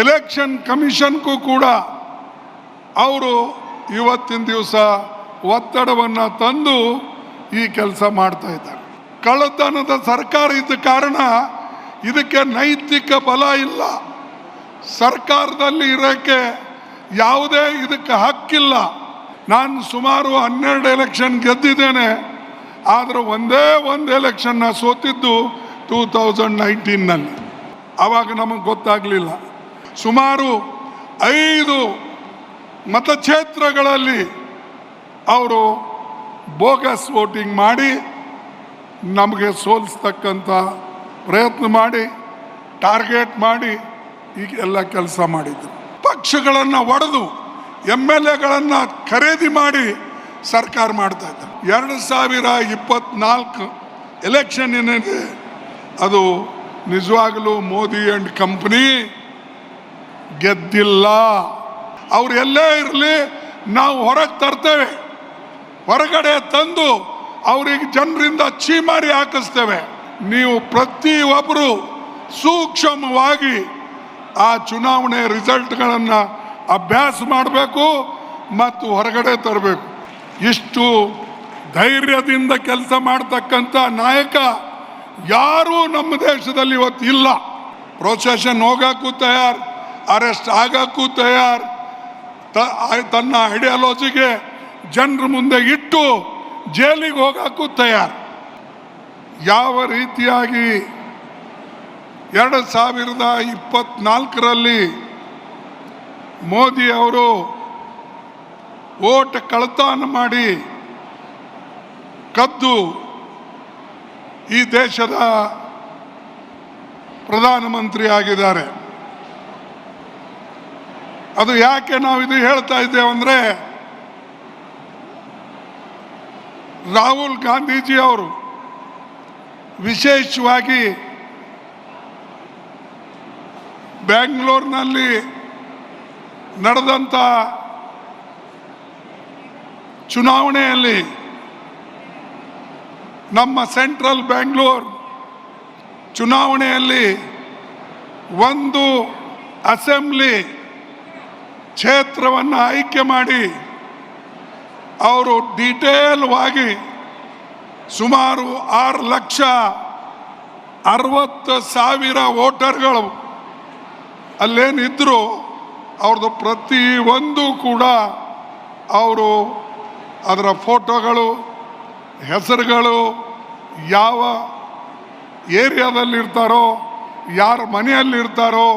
Election ಕಮಿಷನ್ಗೂ ಕೂಡ ಅವರು ಇವತ್ತಿನ ದಿವಸ ಒತ್ತಡವನ್ನು ತಂದು ಈ ಕೆಲಸ ಮಾಡ್ತಾ ಇದ್ದಾರೆ. ಕಳ್ಳತನದ ಸರ್ಕಾರ ಇದ್ದ ಕಾರಣ ಇದಕ್ಕೆ ನೈತಿಕ ಬಲ ಇಲ್ಲ. ಸರ್ಕಾರದಲ್ಲಿ ಇರೋಕ್ಕೆ ಯಾವುದೇ ಇದಕ್ಕೆ ಹಕ್ಕಿಲ್ಲ. ನಾನು ಸುಮಾರು ಹನ್ನೆರಡು ಎಲೆಕ್ಷನ್ ಗೆದ್ದಿದ್ದೇನೆ. ಆದರೆ ಒಂದೇ ಒಂದು ಎಲೆಕ್ಷನ್ನ ಸೋತಿದ್ದು ಟೂ ತೌಸಂಡ್ ನೈನ್ಟೀನ್ನಲ್ಲಿ ಆವಾಗ ನಮಗೆ ಗೊತ್ತಾಗಲಿಲ್ಲ. ಸುಮಾರು ಐದು ಮತಕ್ಷೇತ್ರಗಳಲ್ಲಿ ಅವರು ಬೋಗಸ್ ವೋಟಿಂಗ್ ಮಾಡಿ ನಮಗೆ ಸೋಲಿಸ್ತಕ್ಕಂಥ ಪ್ರಯತ್ನ ಮಾಡಿ, ಟಾರ್ಗೆಟ್ ಮಾಡಿ, ಈಗ ಎಲ್ಲ ಕೆಲಸ ಮಾಡಿದ್ರು. ಪಕ್ಷಗಳನ್ನು ಒಡೆದು ಎಂ ಎಲ್ ಎಗಳನ್ನು ಖರೀದಿ ಮಾಡಿ ಸರ್ಕಾರ ಮಾಡ್ತಾ ಇದ್ದಾರೆ ಎರಡು ಸಾವಿರ ಇಪ್ಪತ್ನಾಲ್ಕು ಎಲೆಕ್ಷನ್ ಏನಿದೆ, ಅದು ನಿಜವಾಗಲೂ ಮೋದಿ ಆ್ಯಂಡ್ ಕಂಪ್ನಿ ಗೆದ್ದಿಲ್ಲ. ಅವ್ರು ಎಲ್ಲೇ ಇರಲಿ, ನಾವು ಹೊರಗೆ ತರ್ತೇವೆ. ಹೊರಗಡೆ ತಂದು ಅವ್ರಿಗೆ ಜನರಿಂದ ಚೀಮಾರಿ ಹಾಕಿಸ್ತೇವೆ. ನೀವು ಪ್ರತಿಯೊಬ್ಬರು ಸೂಕ್ಷ್ಮವಾಗಿ ಆ ಚುನಾವಣೆ ರಿಸಲ್ಟ್ಗಳನ್ನು ಅಭ್ಯಾಸ ಮಾಡಬೇಕು ಮತ್ತು ಹೊರಗಡೆ ತರಬೇಕು. ಇಷ್ಟು ಧೈರ್ಯದಿಂದ ಕೆಲಸ ಮಾಡ್ತಕ್ಕಂಥ ನಾಯಕ ಯಾರೂ ನಮ್ಮ ದೇಶದಲ್ಲಿ ಇವತ್ತು ಇಲ್ಲ. ಪ್ರೊಸೆಷನ್ ಹೋಗೋಕ್ಕೂ ತಯಾರ್. ಅರೆಸ್ಟ್ ಆಗಕ್ಕೂ ತಯಾರು. ತನ್ನ ಐಡಿಯಾಲಜಿಗೆ ಜನರ ಮುಂದೆ ಇಟ್ಟು ಜೈಲಿಗೆ ಹೋಗಕ್ಕೂ ತಯಾರು. ಯಾವ ರೀತಿಯಾಗಿ ಎರಡು ಸಾವಿರದ ಇಪ್ಪತ್ನಾಲ್ಕರಲ್ಲಿ ಮೋದಿ ಅವರು ಓಟ್ ಕಳತಾನ ಮಾಡಿ ಕದ್ದು ಈ ದೇಶದ ಪ್ರಧಾನಮಂತ್ರಿ ಆಗಿದ್ದಾರೆ ಅದು ಯಾಕೆ ನಾವು ಇದು ಹೇಳ್ತಾ ಇದ್ದೇವೆ ಅಂದರೆ ರಾಹುಲ್ ಗಾಂಧೀಜಿ ಅವರು ವಿಶೇಷವಾಗಿ ಬೆಂಗಳೂರಿನಲ್ಲಿ ನಡೆದಂಥ ಚುನಾವಣೆಯಲ್ಲಿ ನಮ್ಮ ಸೆಂಟ್ರಲ್ ಬೆಂಗಳೂರು ಚುನಾವಣೆಯಲ್ಲಿ ಒಂದು ಅಸೆಂಬ್ಲಿ ಕ್ಷೇತ್ರವನ್ನು ಆಯ್ಕೆ ಮಾಡಿ ಅವರು ಡೀಟೇಲ್ವಾಗಿ ಸುಮಾರು ಆರು ಲಕ್ಷ ಅರವತ್ತು ಸಾವಿರ ವೋಟರ್ಗಳು ಅಲ್ಲೇನಿದ್ರು ಅವ್ರದ್ದು ಪ್ರತಿ ಒಂದು ಕೂಡ ಅವರು ಅದರ ಫೋಟೋಗಳು, ಹೆಸರುಗಳು, ಯಾವ ಏರಿಯಾದಲ್ಲಿರ್ತಾರೋ, ಯಾರ ಮನೆಯಲ್ಲಿರ್ತಾರೋ,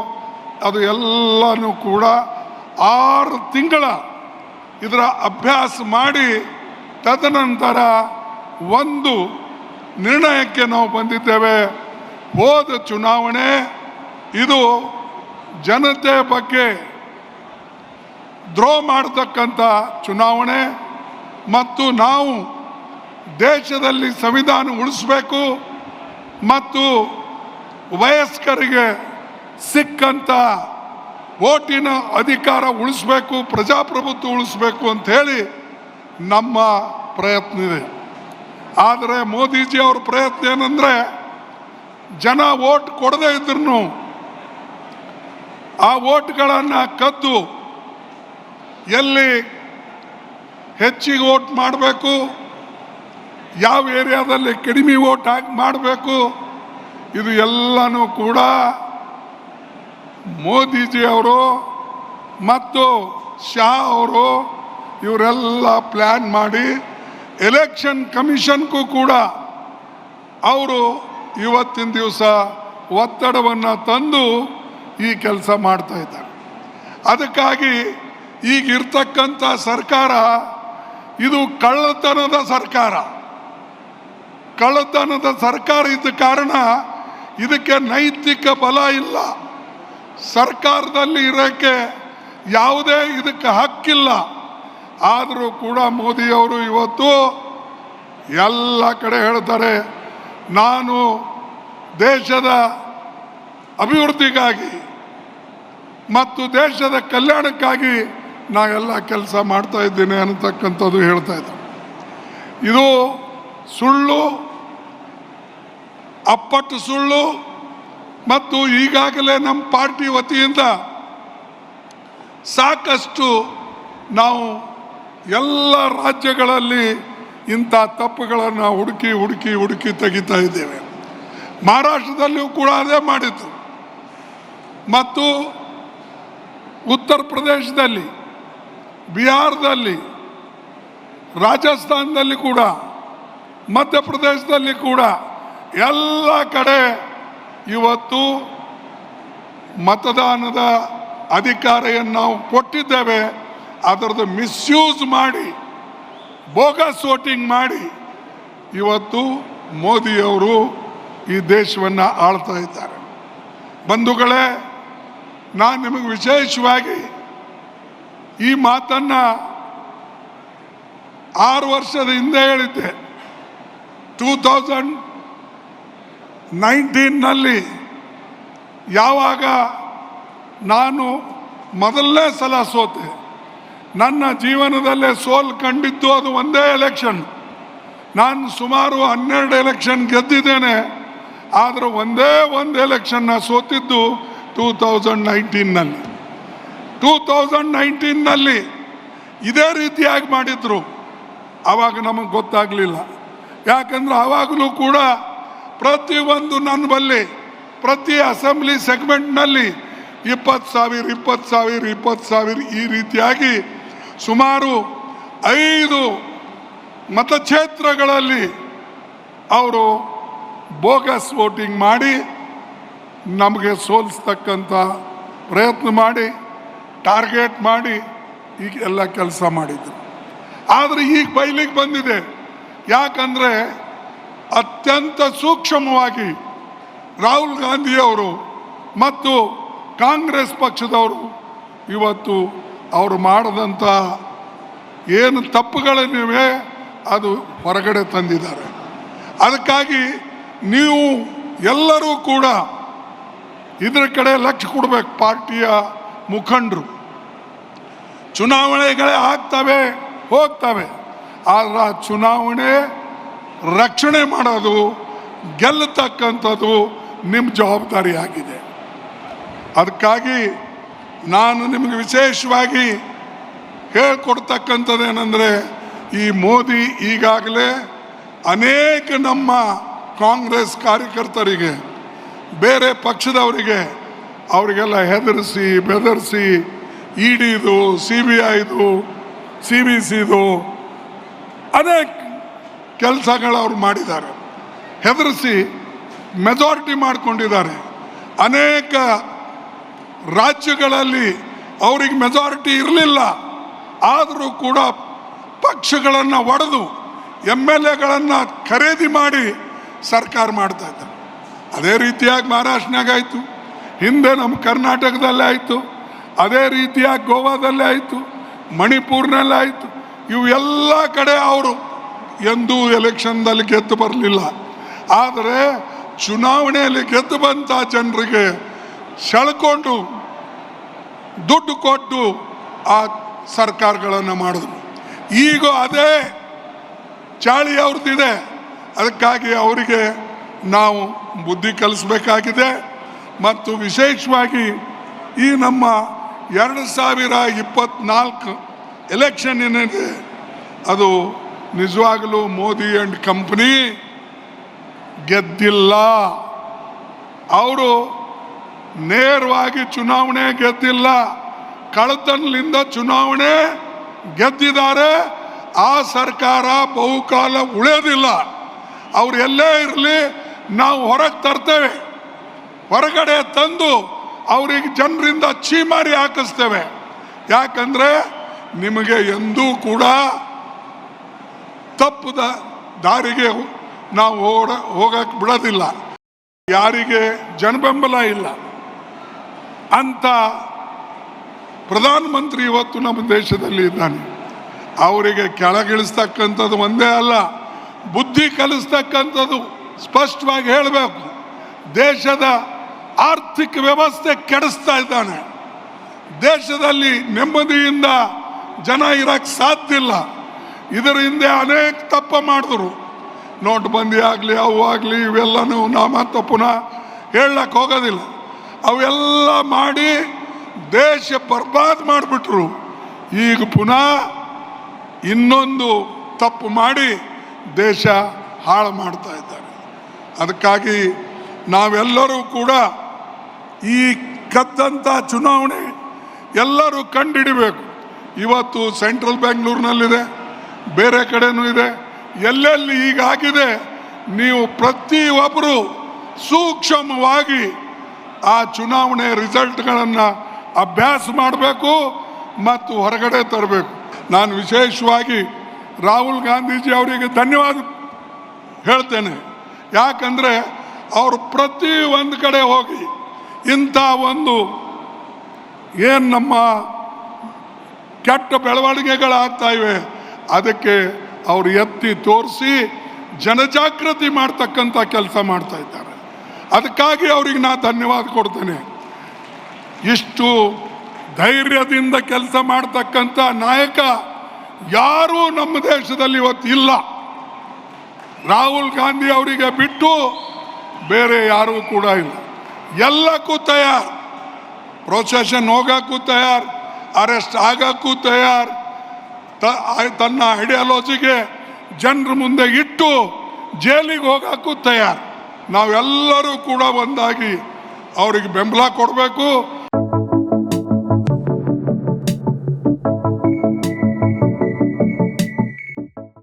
ಅದು ಎಲ್ಲನೂ ಕೂಡ ಆರು ತಿಂಗಳ ಇದರ ಅಭ್ಯಾಸ ಮಾಡಿ ತದನಂತರ ಒಂದು ನಿರ್ಣಯಕ್ಕೆ ನಾವು ಬಂದಿದ್ದೇವೆ. ಹೋದ ಚುನಾವಣೆ ಇದು ಜನತೆ ಬಗ್ಗೆ ದ್ರೋಹ ಮಾಡತಕ್ಕಂಥ ಚುನಾವಣೆ ಮತ್ತು ನಾವು ದೇಶದಲ್ಲಿ ಸಂವಿಧಾನ ಉಳಿಸ್ಬೇಕು ಮತ್ತು ವಯಸ್ಕರಿಗೆ ಸಿಕ್ಕಂಥ ಓಟಿನ ಅಧಿಕಾರ ಉಳಿಸ್ಬೇಕು, ಪ್ರಜಾಪ್ರಭುತ್ವ ಉಳಿಸ್ಬೇಕು ಅಂತ ಹೇಳಿ ನಮ್ಮ ಪ್ರಯತ್ನ ಇದೆ. ಆದರೆ ಮೋದಿಜಿ ಅವ್ರ ಪ್ರಯತ್ನ ಏನಂದರೆ ಜನ ಓಟ್ ಕೊಡದೇ ಇದ್ರು ಆ ಓಟ್ಗಳನ್ನು ಕದ್ದು ಎಲ್ಲಿ ಹೆಚ್ಚಿಗೆ ಓಟ್ ಮಾಡಬೇಕು, ಯಾವ ಏರಿಯಾದಲ್ಲಿ ಕಡಿಮೆ ಓಟ್ ಹಾಕಿ ಮಾಡಬೇಕು, ಇದು ಎಲ್ಲನೂ ಕೂಡ ಮೋದಿಜಿ ಅವರು ಮತ್ತು ಶಾ ಅವರು ಇವರೆಲ್ಲ ಪ್ಲ್ಯಾನ್ ಮಾಡಿ ಎಲೆಕ್ಷನ್ ಕಮಿಷನ್ಗೂ ಕೂಡ ಅವರು ಇವತ್ತಿನ ದಿವಸ ಒತ್ತಡವನ್ನು ತಂದು ಈ ಕೆಲಸ ಮಾಡ್ತಾ ಇದ್ದಾರೆ. ಅದಕ್ಕಾಗಿ ಈಗ ಇರ್ತಕ್ಕಂಥ ಸರ್ಕಾರ ಇದು ಕಳ್ಳತನದ ಸರ್ಕಾರ. ಕಳ್ಳತನದ ಸರ್ಕಾರ ಇದ್ದ ಕಾರಣ ಇದಕ್ಕೆ ನೈತಿಕ ಬಲ ಇಲ್ಲ. ಸರ್ಕಾರದಲ್ಲಿ ಇರೋಕ್ಕೆ ಯಾವುದೇ ಇದಕ್ಕೆ ಹಕ್ಕಿಲ್ಲ. ಆದರೂ ಕೂಡ ಮೋದಿಯವರು ಇವತ್ತು ಎಲ್ಲ ಕಡೆ ಹೇಳ್ತಾರೆ, ನಾನು ದೇಶದ ಅಭಿವೃದ್ಧಿಗಾಗಿ ಮತ್ತು ದೇಶದ ಕಲ್ಯಾಣಕ್ಕಾಗಿ ನಾವೆಲ್ಲ ಕೆಲಸ ಮಾಡ್ತಾ ಇದ್ದೀನಿ ಅನ್ನತಕ್ಕಂಥದ್ದು ಹೇಳ್ತಾ ಇದ್ದಾರೆ. ಇದು ಸುಳ್ಳು, ಅಪ್ಪಟ್ಟು ಸುಳ್ಳು ಮತ್ತು ಈಗಾಗಲೇ ನಮ್ಮ ಪಾರ್ಟಿ ವತಿಯಿಂದ ಸಾಕಷ್ಟು ನಾವು ಎಲ್ಲ ರಾಜ್ಯಗಳಲ್ಲಿ ಇಂಥ ತಪ್ಪುಗಳನ್ನು ಹುಡುಕಿ ಹುಡುಕಿ ಹುಡುಕಿ ತೆಗಿತಾ ಇದ್ದೇವೆ. ಮಹಾರಾಷ್ಟ್ರದಲ್ಲಿಯೂ ಕೂಡ ಅದೇ ಮಾಡಿತು ಮತ್ತು ಉತ್ತರ ಪ್ರದೇಶದಲ್ಲಿ, ಬಿಹಾರದಲ್ಲಿ, ರಾಜಸ್ಥಾನದಲ್ಲಿ ಕೂಡ, ಮಧ್ಯಪ್ರದೇಶದಲ್ಲಿ ಕೂಡ ಎಲ್ಲ ಕಡೆ ಇವತ್ತು ಮತದಾನದ ಅಧಿಕಾರವನ್ನು ನಾವು ಕೊಟ್ಟಿದ್ದೇವೆ. ಅದರದ್ದು ಮಿಸ್ಯೂಸ್ ಮಾಡಿ, ಬೋಗಸ್ ವೋಟಿಂಗ್ ಮಾಡಿ ಇವತ್ತು ಮೋದಿಯವರು ಈ ದೇಶವನ್ನು ಆಳ್ತಾ ಇದ್ದಾರೆ. ಬಂಧುಗಳೇ, ನಾನು ನಿಮಗೆ ವಿಶೇಷವಾಗಿ ಈ ಮಾತನ್ನು ಆರು ವರ್ಷದ ಹಿಂದೆ ಹೇಳಿದ್ದೆ. ಟೂ ತೌಸಂಡ್ ನೈನ್ಟೀನ್ನಲ್ಲಿ ಯಾವಾಗ ನಾನು ಮೊದಲನೇ ಸಲ ಸೋತೆ, ನನ್ನ ಜೀವನದಲ್ಲೇ ಸೋಲ್ ಕಂಡಿದ್ದು ಅದು ಒಂದೇ ಎಲೆಕ್ಷನ್ ನಾನು ಸುಮಾರು ಹನ್ನೆರಡು ಎಲೆಕ್ಷನ್ ಗೆದ್ದಿದ್ದೇನೆ, ಆದರೆ ಒಂದೇ ಒಂದು ಎಲೆಕ್ಷನ್ನ ಸೋತಿದ್ದು ಟೂ ತೌಸಂಡ್ ನೈನ್ಟೀನ್ನಲ್ಲಿ ಟೂ ತೌಸಂಡ್ ನೈನ್ಟೀನ್ನಲ್ಲಿ ಇದೇ ರೀತಿಯಾಗಿ ಮಾಡಿದ್ರು. ಆವಾಗ ನಮಗೆ ಗೊತ್ತಾಗಲಿಲ್ಲ. ಯಾಕಂದ್ರೆ ಆವಾಗಲೂ ಕೂಡ ಪ್ರತಿಯೊಂದು ನನ್ನ ಬಲ್ಲಿ ಪ್ರತಿ ಅಸೆಂಬ್ಲಿ ಸೆಗ್ಮೆಂಟ್ನಲ್ಲಿ ಇಪ್ಪತ್ತು ಸಾವಿರ ಇಪ್ಪತ್ತು ಸಾವಿರ ಇಪ್ಪತ್ತು ಸಾವಿರ ಈ ರೀತಿಯಾಗಿ ಸುಮಾರು ಐದು ಮತಕ್ಷೇತ್ರಗಳಲ್ಲಿ ಅವರು ಬೋಗಸ್ ವೋಟಿಂಗ್ ಮಾಡಿ ನಮಗೆ ಸೋಲಿಸ್ತಕ್ಕಂಥ ಪ್ರಯತ್ನ ಮಾಡಿ, ಟಾರ್ಗೆಟ್ ಮಾಡಿ ಈಗ ಎಲ್ಲ ಕೆಲಸ ಮಾಡಿದ್ರು. ಆದರೆ ಈಗ ಬೈಲಿಗೆ ಬಂದಿದೆ. ಯಾಕಂದರೆ ಅತ್ಯಂತ ಸೂಕ್ಷ್ಮವಾಗಿ ರಾಹುಲ್ ಗಾಂಧಿಯವರು ಮತ್ತು ಕಾಂಗ್ರೆಸ್ ಪಕ್ಷದವರು ಇವತ್ತು ಅವರು ಮಾಡದಂಥ ಏನು ತಪ್ಪುಗಳೇನಿವೆ ಅದು ಹೊರಗಡೆ ತಂದಿದ್ದಾರೆ. ಅದಕ್ಕಾಗಿ ನೀವು ಎಲ್ಲರೂ ಕೂಡ ಇದರ ಕಡೆ ಲಕ್ಷ್ಯ ಕೊಡಬೇಕು ಪಾರ್ಟಿಯ ಮುಖಂಡರು. ಚುನಾವಣೆಗಳೇ ಆಗ್ತವೆ, ಹೋಗ್ತವೆ. ಆದ್ರೆ ಆ ಚುನಾವಣೆ ರಕ್ಷಣೆ ಮಾಡೋದು, ಗೆಲ್ಲತಕ್ಕಂಥದ್ದು ನಿಮ್ಮ ಜವಾಬ್ದಾರಿ ಆಗಿದೆ ಅದಕ್ಕಾಗಿ ನಾನು ನಿಮಗೆ ವಿಶೇಷವಾಗಿ ಹೇಳ್ಕೊಡ್ತಕ್ಕಂಥದ್ದೇನೆಂದರೆ ಈ ಮೋದಿ ಈಗಾಗಲೇ ಅನೇಕ ನಮ್ಮ ಕಾಂಗ್ರೆಸ್ ಕಾರ್ಯಕರ್ತರಿಗೆ, ಬೇರೆ ಪಕ್ಷದವರಿಗೆ ಅವರಿಗೆಲ್ಲ ಹೆದರಿಸಿ, ಬೆದರಿಸಿ, ಇಡಿದು ಸಿ ಬಿ ಐದು ಸಿ ಬಿ ಸಿದು ಅನೇಕ ಕೆಲಸಗಳು ಅವರು ಮಾಡಿದ್ದಾರೆ. ಹೆದರಿಸಿ ಮೆಜಾರಿಟಿ ಮಾಡಿಕೊಂಡಿದ್ದಾರೆ. ಅನೇಕ ರಾಜ್ಯಗಳಲ್ಲಿ ಅವ್ರಿಗೆ ಮೆಜಾರಿಟಿ ಇರಲಿಲ್ಲ. ಆದರೂ ಕೂಡ ಪಕ್ಷಗಳನ್ನು ಒಡೆದು ಎಂ ಎಲ್ ಎಗಳನ್ನು ಖರೀದಿ ಮಾಡಿ ಸರ್ಕಾರ ಮಾಡ್ತಾ ಇದ್ದಾರೆ. ಅದೇ ರೀತಿಯಾಗಿ ಮಹಾರಾಷ್ಟ್ರನಾಗ ಆಯಿತು. ಹಿಂದೆ ನಮ್ಮ ಕರ್ನಾಟಕದಲ್ಲೇ ಆಯಿತು. ಅದೇ ರೀತಿಯಾಗಿ ಗೋವಾದಲ್ಲೇ ಆಯಿತು. ಮಣಿಪುರ್ನಲ್ಲೇ ಆಯಿತು. ಇವು ಎಲ್ಲ ಕಡೆ ಅವರು ಎಂದೂ ಎಲೆಕ್ಷನ್ದಲ್ಲಿ ಗೆದ್ದು ಬರಲಿಲ್ಲ. ಆದರೆ ಚುನಾವಣೆಯಲ್ಲಿ ಗೆದ್ದು ಬಂತ ಜನರಿಗೆ ಸೆಳ್ಕೊಂಡು ದುಡ್ಡು ಕೊಟ್ಟು ಆ ಸರ್ಕಾರಗಳನ್ನು ಮಾಡಿದ್ರು. ಈಗ ಅದೇ ಚಾಳಿ ಅವ್ರದ್ದಿದೆ. ಅದಕ್ಕಾಗಿ ಅವರಿಗೆ ನಾವು ಬುದ್ಧಿ ಕಲಿಸ್ಬೇಕಾಗಿದೆ. ಮತ್ತು ವಿಶೇಷವಾಗಿ ಈ ನಮ್ಮ ಎರಡು ಸಾವಿರ ಇಪ್ಪತ್ತ್ನಾಲ್ಕು ಎಲೆಕ್ಷನ್ ಏನಿದೆ ಅದು ನಿಜವಾಗಲೂ ಮೋದಿ ಆ್ಯಂಡ್ ಕಂಪ್ನಿ ಗೆದ್ದಿಲ್ಲ. ಅವರು ನೇರವಾಗಿ ಚುನಾವಣೆ ಗೆದ್ದಿಲ್ಲ. ಕಳತನದಿಂದ ಚುನಾವಣೆ ಗೆದ್ದಿದ್ದಾರೆ. ಆ ಸರ್ಕಾರ ಬಹುಕಾಲ ಉಳಿಯೋದಿಲ್ಲ ಅವ್ರು ಎಲ್ಲೇ ಇರಲಿ, ನಾವು ಹೊರಗೆ ತರ್ತೇವೆ. ಹೊರಗಡೆ ತಂದು ಅವ್ರಿಗೆ ಜನರಿಂದ ಚೀಮಾರಿ ಹಾಕಿಸ್ತೇವೆ. ಯಾಕಂದರೆ ನಿಮಗೆ ಎಂದೂ ಕೂಡ ತಪ್ಪದ ದಾರಿಗೆ ನಾವು ಓಡ ಹೋಗಕ್ಕೆ ಬಿಡೋದಿಲ್ಲ. ಯಾರಿಗೆ ಜನಬೆಂಬಲ ಇಲ್ಲ. ಅಂತ ಪ್ರಧಾನಮಂತ್ರಿ ಇವತ್ತು ನಮ್ಮ ದೇಶದಲ್ಲಿ ಇದ್ದಾನೆ. ಅವರಿಗೆ ಕೆಳಗಿಳಿಸ್ತಕ್ಕಂಥದ್ದು ಒಂದೇ ಅಲ್ಲ, ಬುದ್ಧಿ ಕಲಿಸ್ತಕ್ಕಂಥದ್ದು ಸ್ಪಷ್ಟವಾಗಿ ಹೇಳಬೇಕು. ದೇಶದ ಆರ್ಥಿಕ ವ್ಯವಸ್ಥೆ ಕೆಡಿಸ್ತಾ ಇದ್ದಾನೆ. ದೇಶದಲ್ಲಿ ನೆಮ್ಮದಿಯಿಂದ ಜನ ಇರಕ್ಕೆ ಸಾಧ್ಯ ಇಲ್ಲ. ಇದರ ಹಿಂದೆ ಅನೇಕ ತಪ್ಪ ಮಾಡಿದ್ರು. ನೋಟ್ಬಂದಿ ಆಗಲಿ, ಅವು ಆಗಲಿ, ಇವೆಲ್ಲನೂ ನಾ ಮತ್ತೆ ಪುನಃ ಹೇಳಕ್ಕೆ ಹೋಗೋದಿಲ್ಲ. ಅವೆಲ್ಲ ಮಾಡಿ ದೇಶ ಬರ್ಬಾದ್ ಮಾಡಿಬಿಟ್ರು. ಈಗ ಪುನಃ ಇನ್ನೊಂದು ತಪ್ಪು ಮಾಡಿ ದೇಶ ಹಾಳು ಮಾಡ್ತಾ ಇದ್ದಾರೆ. ಅದಕ್ಕಾಗಿ ನಾವೆಲ್ಲರೂ ಕೂಡ ಈ ಕದ್ದಂಥ ಚುನಾವಣೆ ಎಲ್ಲರೂ ಕಂಡಿಡಿಬೇಕು. ಇವತ್ತು ಸೆಂಟ್ರಲ್ ಬೆಂಗಳೂರಿನಲ್ಲಿದೆ. ಬೇರೆ ಕಡೆನೂ ಇದೆ. ಎಲ್ಲೆಲ್ಲಿ ಈಗಾಗಿದೆ ನೀವು ಪ್ರತಿಯೊಬ್ಬರು ಸೂಕ್ಷ್ಮವಾಗಿ ಆ ಚುನಾವಣೆ ರಿಸಲ್ಟ್ಗಳನ್ನು ಅಭ್ಯಾಸ ಮಾಡಬೇಕು ಮತ್ತು ಹೊರಗಡೆ ತರಬೇಕು. ನಾನು ವಿಶೇಷವಾಗಿ ರಾಹುಲ್ ಗಾಂಧೀಜಿ ಅವರಿಗೆ ಧನ್ಯವಾದ ಹೇಳ್ತೇನೆ. ಯಾಕಂದರೆ ಅವರು ಪ್ರತಿ ಒಂದು ಕಡೆ ಹೋಗಿ ಇಂಥ ಒಂದು ಏನು ನಮ್ಮ ಕೆಟ್ಟ ಬೆಳವಣಿಗೆಗಳಾಗ್ತಾ ಇವೆ. ಅದಕ್ಕೆ ಅವರು ಎತ್ತಿ ತೋರಿಸಿ ಜನಜಾಗೃತಿ ಮಾಡ್ತಕ್ಕಂಥ ಕೆಲಸ ಮಾಡ್ತಾ ಇದ್ದಾರೆ. ಅದಕ್ಕಾಗಿ ಅವ್ರಿಗೆ ನಾ ಧನ್ಯವಾದ ಕೊಡ್ತೇನೆ. ಇಷ್ಟು ಧೈರ್ಯದಿಂದ ಕೆಲಸ ಮಾಡ್ತಕ್ಕಂಥ ನಾಯಕ ಯಾರೂ ನಮ್ಮ ದೇಶದಲ್ಲಿ ಇವತ್ತು ಇಲ್ಲ. ರಾಹುಲ್ ಗಾಂಧಿ ಅವರಿಗೆ ಬಿಟ್ಟು ಬೇರೆ ಯಾರೂ ಕೂಡ ಇಲ್ಲ. ಎಲ್ಲಕ್ಕೂ ತಯಾರು. ಪ್ರೊಸೆಷನ್ ಹೋಗಕ್ಕೂ ತಯಾರು. ಅರೆಸ್ಟ್ ಆಗಕ್ಕೂ ತಯಾರ್. ತನ್ನ ಐಡಿಯಾಲಜಿಗೆ ಜನರ ಮುಂದೆ ಇಟ್ಟು ಜೈಲಿಗೆ ಹೋಗಕ್ಕೂ ತಯಾರು. ನಾವೆಲ್ಲರೂ ಕೂಡ ಒಂದಾಗಿ ಅವರಿಗೆ ಬೆಂಬಲ ಕೊಡಬೇಕು.